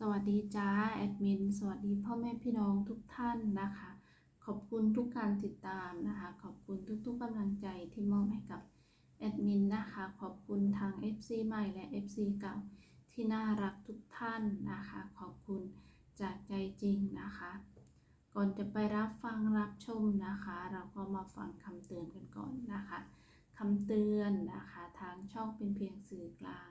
สวัสดีจ้าแอดมิน สวัสดีพ่อแม่พี่น้องทุกท่านนะคะ ขอบคุณทุกการติดตามนะคะ ขอบคุณทุกๆกำลังใจที่มอบให้กับแอดมินนะคะ ขอบคุณทาง FC ใหม่และ FC เก่าที่น่ารักทุกท่านนะคะ ขอบคุณจากใจจริงนะคะ ก่อนจะไปรับฟังรับชมนะคะ เราก็มาฟังคำเตือนกันก่อนนะคะคำเตือนนะคะ ทางช่องเป็นเพียงสื่อกลาง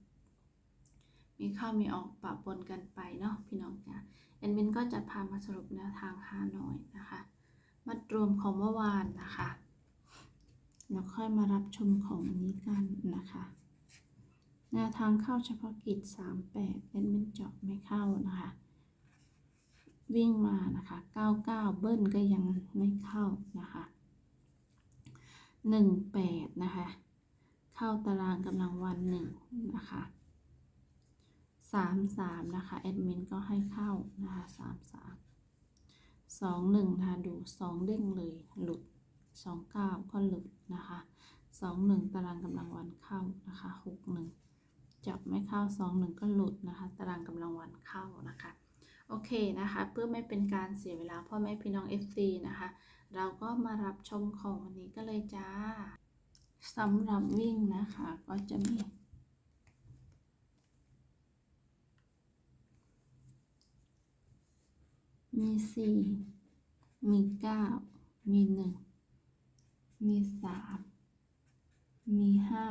มีเข้ามีออกปะปนกันไปเนาะพี่น้องจ๋าแอดมินก็จะพามาสรุปแนวทางฮานอยนะคะมัดรวมของเมื่อวานนะคะแล้วค่อยมารับชมของวันนี้กันนะคะแนวทางเข้าเฉพาะกิจ 38แอดมินเจาะไม่เข้านะคะ วิ่งมานะคะ 99 เบิ้ลก็ยังไม่เข้านะคะ18นะคะ เข้าตารางกำลังวันหนึ่งนะ คะ33นะคะแอดมินก็ให้เข้านะคะ33 21นะคะดู2เด้งเลยหลุด29ก็หลุดนะคะ21ตารางกำลังวันเข้านะคะ61จับไม่เข้า21ก็หลุดนะคะ ตารางกำลังวันเข้านะคะโอเคนะคะ เพื่อไม่เป็นการเสียเวลาพ่อแม่พี่น้อง FC นะคะ เราก็มารับชมของวันนี้ก็เลยจ้าสำหรับวิ่งนะคะก็จะมี มีสี่มีเก้ามีหนึ่งมีสามมีห้า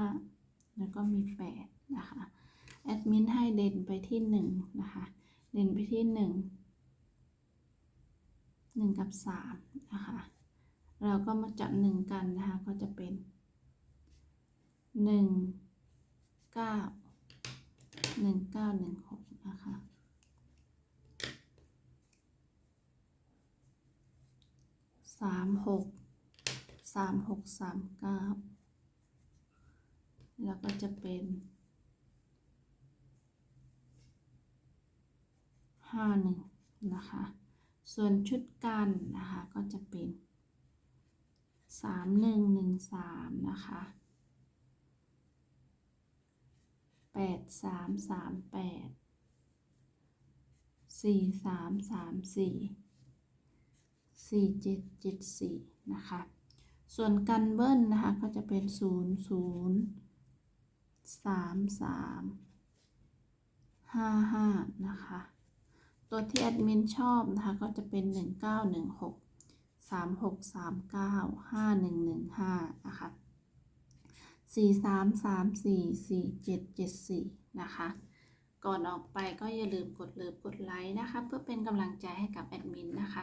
แล้วก็มีแปดนะคะแอดมินให้เด่นไปที่หนึ่งนะคะเด่นไปที่หนึ่งหนึ่งกับสามนะคะเราก็มาจับหนึ่งกันนะคะก็จะเป็นหนึ่งเก้าหนึ่งเก้าหนึ่งหกนะคะ สามหกสามหกสามเก้าแล้วก็จะเป็นห้าหนึ่งนะคะ ส่วนชุดกันนะคะก็จะเป็นสามหนึ่งหนึ่งสามนะคะแปดสามสามแปดสี่สามสามสี่ สี่เจ็ดเจ็ดสี่นะคะ ส่วนกันเบิ้ลนะคะ ก็จะเป็นศูนย์ศูนย์สามสามห้าห้านะคะ ตัวที่แอดมินชอบนะคะ ก็จะเป็นหนึ่งเก้าหนึ่งหกสามหกสามเก้าห้าหนึ่งหนึ่งห้านะคะสี่สามสามสี่สี่เจ็ดเจ็ดสี่นะคะ ก่อนออกไปก็อย่าลืมกดเลิฟกดไลค์นะคะ เพื่อเป็นกำลังใจให้กับแอดมินนะคะ